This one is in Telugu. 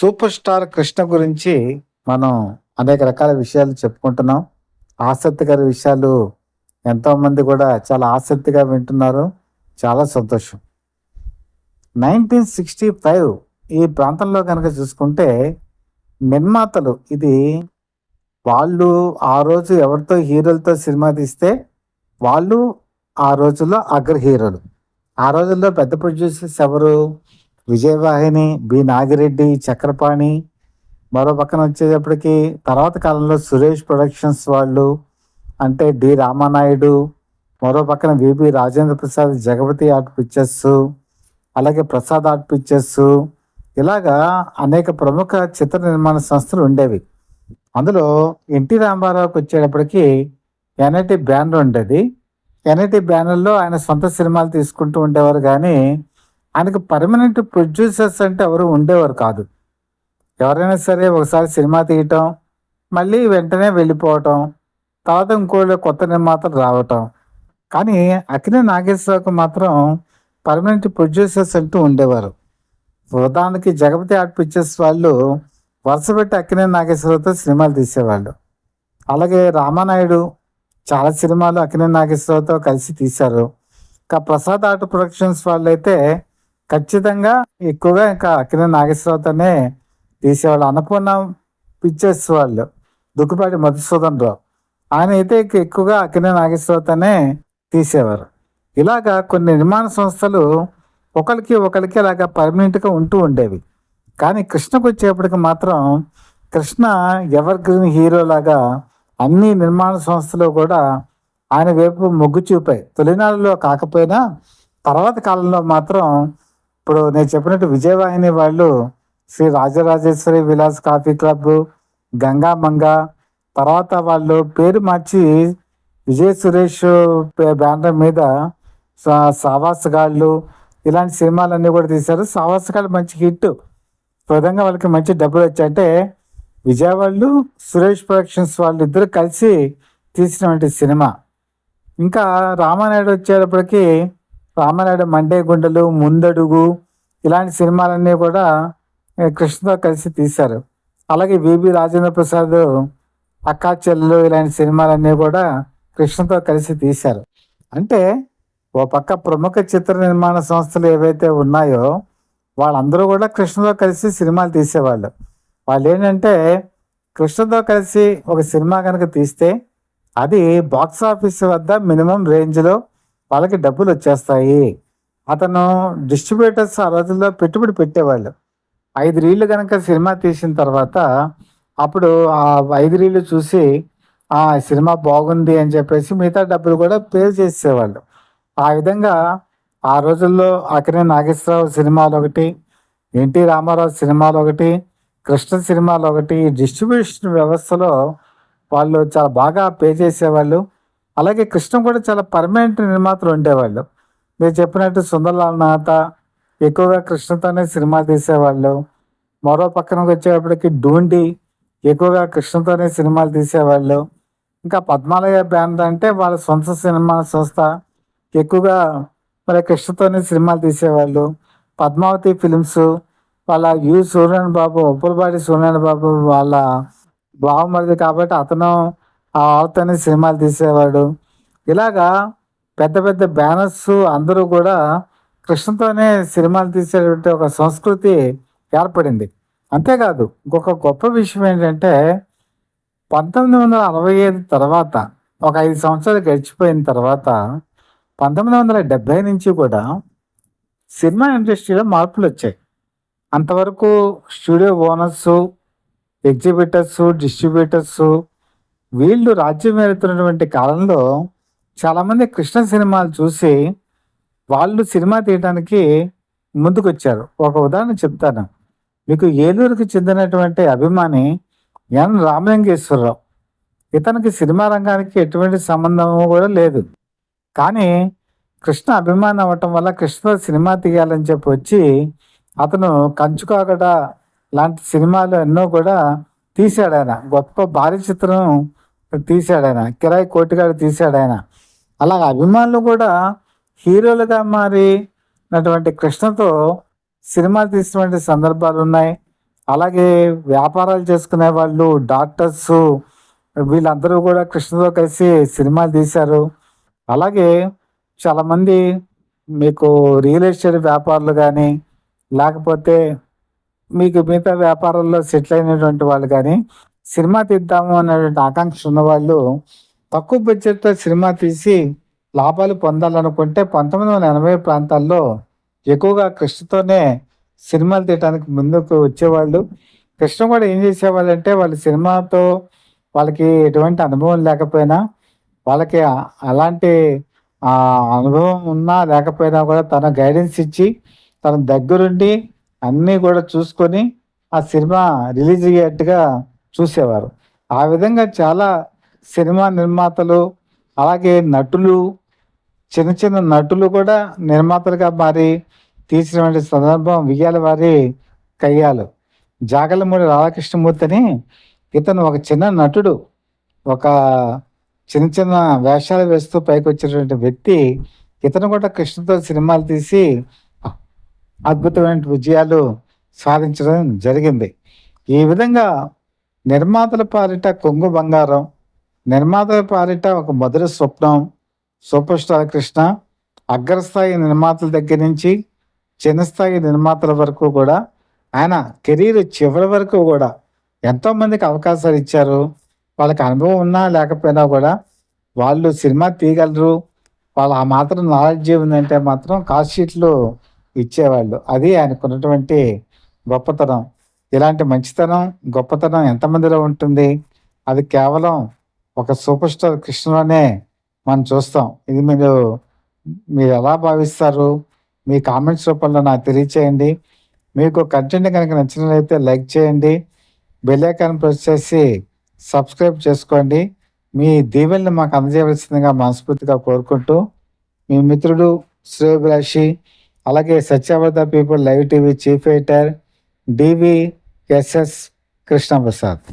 సూపర్ స్టార్ కృష్ణ గురించి మనం అనేక రకాల విషయాలు చెప్పుకుంటున్నాం. ఆసక్తికర విషయాలు ఎంతోమంది కూడా చాలా ఆసక్తిగా వింటున్నారు. చాలా సంతోషం. నైన్టీన్ సిక్స్టీ ఫైవ్ ఈ ప్రాంతంలో కనుక చూసుకుంటే నిర్మాతలు ఇది వాళ్ళు ఆ రోజు ఎవరితో హీరోలతో సినిమా తీస్తే వాళ్ళు ఆ రోజుల్లో అగ్ర హీరోలు. ఆ రోజుల్లో పెద్ద ప్రొడ్యూసర్స్ ఎవరు? విజయవాహిని బి. నాగిరెడ్డి చక్రపాణి. మరో పక్కన వచ్చేటప్పటికి తర్వాత కాలంలో సురేష్ ప్రొడక్షన్స్ వాళ్ళు అంటే డి. రామానాయుడు. మరో పక్కన VB Rajendra Prasad Jagapathi art pictures అలాగే ప్రసాద్ ఆర్ట్ పిక్చర్స్. ఇలాగా అనేక ప్రముఖ చిత్ర నిర్మాణ సంస్థలు ఉండేవి. అందులో ఎన్టీ రామారావుకి వచ్చేటప్పటికి ఎన్ఐటి బ్యానర్ ఉండేది. ఎన్ఐటి బ్యానర్లో ఆయన సొంత సినిమాలు తీసుకుంటూ ఉండేవారు కానీ ఆయనకు పర్మనెంట్ ప్రొడ్యూసర్స్ అంటే ఎవరు ఉండేవారు కాదు. ఎవరైనా సరే ఒకసారి సినిమా తీయటం మళ్ళీ వెంటనే వెళ్ళిపోవటం తర్వాత ఇంకో కొత్త నిర్మాతలు రావటం. కానీ అక్కినే నాగేశ్వరరావుకు మాత్రం పర్మనెంట్ ప్రొడ్యూసర్స్ అంటూ ఉండేవారు. ఉదాహరణకి జగపతి ఆర్ట్ పిక్చర్స్ వాళ్ళు వరుసపెట్టి అక్కినే నాగేశ్వరరావుతో సినిమాలు తీసేవాళ్ళు. అలాగే రామానాయుడు చాలా సినిమాలు అక్కినే నాగేశ్వరరావుతో కలిసి తీశారు. ఇంకా ప్రసాద్ ఆర్ట్ ప్రొడక్షన్స్ వాళ్ళు అయితే ఖచ్చితంగా ఎక్కువగా ఇంకా అక్కినే నాగేశ్వరరావుతోనే తీసేవాళ్ళు. అన్నపూర్ణ పిక్చర్స్ వాళ్ళు దుక్కుపాటి మధుసూదన్ రావు. ఆయన అయితే ఎక్కువగా అక్కినే నాగేశ్వరరావుతోనే తీసేవారు. ఇలాగా కొన్ని నిర్మాణ సంస్థలు ఒకరికి ఒకరికి అలాగా పర్మనెంట్గా ఉంటూ ఉండేవి. కానీ కృష్ణకు వచ్చేప్పటికి మాత్రం కృష్ణ ఎవర్ గ్రీన్ హీరోలాగా అన్ని నిర్మాణ సంస్థలు కూడా ఆయన వైపు మొగ్గు చూపాయి. తొలినాళ్ళలో కాకపోయినా తర్వాత కాలంలో మాత్రం ఇప్పుడు నేను చెప్పినట్టు విజయవాహిని వాళ్ళు శ్రీ రాజరాజేశ్వరి విలాస్ కాఫీ క్లబ్ గంగా మంగ తర్వాత వాళ్ళు పేరు మార్చి విజయ్ సురేష్ బ్యానర్ మీద సావాస్ గాళ్ళు ఇలాంటి సినిమాలన్నీ కూడా తీశారు. సావాస్ గాళ్ళు మంచి హిట్. విధంగా వాళ్ళకి మంచి డబ్బులు వచ్చాయంటే అంటే వాళ్ళు సురేష్ ప్రొడక్షన్స్ వాళ్ళు ఇద్దరు కలిసి తీసినటువంటి సినిమా. ఇంకా రామానాయుడు వచ్చేటప్పటికి రామనాయుడు మండే గుండెలు ముందడుగు ఇలాంటి సినిమాలన్నీ కూడా కృష్ణతో కలిసి తీశారు. అలాగే విబి రాజేంద్ర ప్రసాద్ అక్కా చెల్లెలు ఇలాంటి సినిమాలన్నీ కూడా కృష్ణతో కలిసి తీశారు. అంటే ఓ పక్క ప్రముఖ చిత్ర నిర్మాణ సంస్థలు ఏవైతే ఉన్నాయో వాళ్ళందరూ కూడా కృష్ణతో కలిసి సినిమాలు తీసేవాళ్ళు. వాళ్ళు ఏంటంటే కృష్ణతో కలిసి ఒక సినిమా కనుక తీస్తే అది బాక్స్ ఆఫీస్ వద్ద మినిమం రేంజ్లో వాళ్ళకి డబ్బులు వచ్చేస్తాయి. అతను డిస్ట్రిబ్యూటర్స్ ఆ రోజుల్లో పెట్టుబడి పెట్టేవాళ్ళు. ఐదు రీళ్ళు కనుక సినిమా తీసిన తర్వాత అప్పుడు ఆ ఐదు రీళ్ళు చూసి ఆ సినిమా బాగుంది అని చెప్పేసి మిగతా డబ్బులు కూడా పే చేసేవాళ్ళు. ఆ విధంగా ఆ రోజుల్లో అక్కడే నాగేశ్వరరావు సినిమాలు ఒకటి ఎన్టీ రామారావు సినిమాలు ఒకటి కృష్ణ సినిమాలు ఒకటి డిస్ట్రిబ్యూషన్ వ్యవస్థలో వాళ్ళు చాలా బాగా పే చేసేవాళ్ళు. అలాగే కృష్ణ కూడా చాలా పర్మనెంట్ నిర్మాతలు ఉండేవాళ్ళు. మీరు చెప్పినట్టు సుందర్లాల్ నాథ ఎక్కువగా కృష్ణతోనే సినిమాలు తీసేవాళ్ళు. మరో పక్కన వచ్చేటప్పటికి డూండి ఎక్కువగా కృష్ణతోనే సినిమాలు తీసేవాళ్ళు. ఇంకా పద్మాలయ బ్యాండ్ అంటే వాళ్ళ సొంత సినిమా సంస్థ. ఎక్కువగా మరి కృష్ణతోనే సినిమాలు తీసేవాళ్ళు. పద్మావతి ఫిలిమ్స్ వాళ్ళ యు సూర్యనారాయణ బాబు ఉప్పులపాటి సూర్యనారాయణ బాబు వాళ్ళ బావమరిది కాబట్టి అతను ఆ ఆవుతోనే సినిమాలు తీసేవాడు. ఇలాగా పెద్ద పెద్ద బ్యానర్స్ అందరూ కూడా కృష్ణతోనే సినిమాలు తీసేటువంటి ఒక సంస్కృతి ఏర్పడింది. అంతేకాదు ఇంకొక గొప్ప విషయం ఏంటంటే పంతొమ్మిది వందల అరవై ఐదు తర్వాత ఒక ఐదు సంవత్సరాలు గడిచిపోయిన తర్వాత పంతొమ్మిది వందల డెబ్బై నుంచి కూడా సినిమా ఇండస్ట్రీలో మార్పులు వచ్చాయి. అంతవరకు స్టూడియో ఓనర్స్ ఎగ్జిబిటర్స్ డిస్ట్రిబ్యూటర్స్ వీళ్ళు రాజ్యం వెళుతున్నటువంటి కాలంలో చాలామంది కృష్ణ సినిమాలు చూసి వాళ్ళు సినిమా తీయడానికి ముందుకొచ్చారు. ఒక ఉదాహరణ చెప్తాను. మీకు ఏలూరుకు చెందినటువంటి అభిమాని ఎన్ రామలింగేశ్వరరావు. ఇతనికి సినిమా రంగానికి ఎటువంటి సంబంధం కూడా లేదు. కానీ కృష్ణ అభిమానం అవ్వటం వల్ల కృష్ణ సినిమా తీయాలని చెప్పి వచ్చి అతను కంచుకాగడ లాంటి సినిమాలు ఎన్నో కూడా తీశాడు ఆయన. గొప్ప భారీ చిత్రం తీశాడు ఆయన కిరాయి కోటిగాడు తీశాడు ఆయన అలాగ అభిమానులు కూడా హీరోలుగా మారినటువంటి కృష్ణతో సినిమాలు తీసినటువంటి సందర్భాలు ఉన్నాయి అలాగే వ్యాపారాలు చేసుకునే వాళ్ళు డాక్టర్స్ వీళ్ళందరూ కూడా కృష్ణతో కలిసి సినిమాలు తీశారు. అలాగే చాలామంది మీకు రియల్ ఎస్టేట్ వ్యాపారులు కానీ లేకపోతే మీకు మిగతా వ్యాపారాల్లో సెటిల్ అయినటువంటి వాళ్ళు కానీ సినిమా తీద్దాము అనేటువంటి ఆకాంక్ష ఉన్నవాళ్ళు తక్కువ బడ్జెట్తో సినిమా తీసి లాభాలు పొందాలనుకుంటే పంతొమ్మిది వందల ఎనభై ప్రాంతాల్లో ఎక్కువగా కృష్ణతోనే సినిమాలు తీయడానికి ముందుకు వచ్చేవాళ్ళు. కృష్ణ కూడా ఏం చేసేవాళ్ళు అంటే వాళ్ళ సినిమాతో వాళ్ళకి ఎటువంటి అనుభవం లేకపోయినా వాళ్ళకి అలాంటి ఆ అనుభవం ఉన్నా లేకపోయినా కూడా తన గైడెన్స్ ఇచ్చి తన దగ్గరుండి అన్నీ కూడా చూసుకొని ఆ సినిమా రిలీజ్ అయ్యేట్టుగా చూసేవారు. ఆ విధంగా చాలా సినిమా నిర్మాతలు అలాగే నటులు చిన్న చిన్న నటులు కూడా నిర్మాతలుగా మారి తీసినటువంటి సందర్భం వియ్యాల వారి కయ్యాలు. జాగలమూడి రాధాకృష్ణమూర్తి అని ఇతను ఒక చిన్న నటుడు. ఒక చిన్న చిన్న వేషాలు వేస్తూ పైకి వచ్చినటువంటి వ్యక్తి. ఇతను కూడా కృష్ణతో సినిమాలు తీసి అద్భుతమైన విజయాలు సాధించడం జరిగింది. ఈ విధంగా నిర్మాతల పాలిట కొంగు బంగారం నిర్మాతల పాలిట ఒక మధుర స్వప్నం సూపర్ స్టార్ కృష్ణ అగ్రస్థాయి నిర్మాతల దగ్గర నుంచి చిన్నస్థాయి నిర్మాతల వరకు కూడా ఆయన కెరీర్ చివరి వరకు కూడా ఎంతోమందికి అవకాశాలు ఇచ్చారు. వాళ్ళకి అనుభవం ఉన్నా లేకపోయినా కూడా వాళ్ళు సినిమా తీయగలరు. వాళ్ళ ఆ మాత్రం నాలెడ్జ్ ఉందంటే మాత్రం కాస్ట్ షీట్లు ఇచ్చేవాళ్ళు. అది ఆయనకున్నటువంటి గొప్పతనం. ఇలాంటి మంచితనం గొప్పతనం ఎంతమందిలో ఉంటుంది? అది కేవలం ఒక సూపర్ స్టార్ కృష్ణలోనే మనం చూస్తాం. ఇది మీరు మీరు ఎలా భావిస్తారు? మీ కామెంట్స్ రూపంలో నాకు తెలియచేయండి. మీకు కంటెంట్ కనుక నచ్చినట్లయితే లైక్ చేయండి. బెల్లైకాన్ ప్రెస్ చేసి సబ్స్క్రైబ్ చేసుకోండి. మీ దీవెనలు మాకు అందజేయవలసిందిగా మనస్ఫూర్తిగా కోరుకుంటూ మీ మిత్రుడు శ్రేయభిలాషి అలాగే Satyavardha people live TV chief editor DV SS Krishnaprasad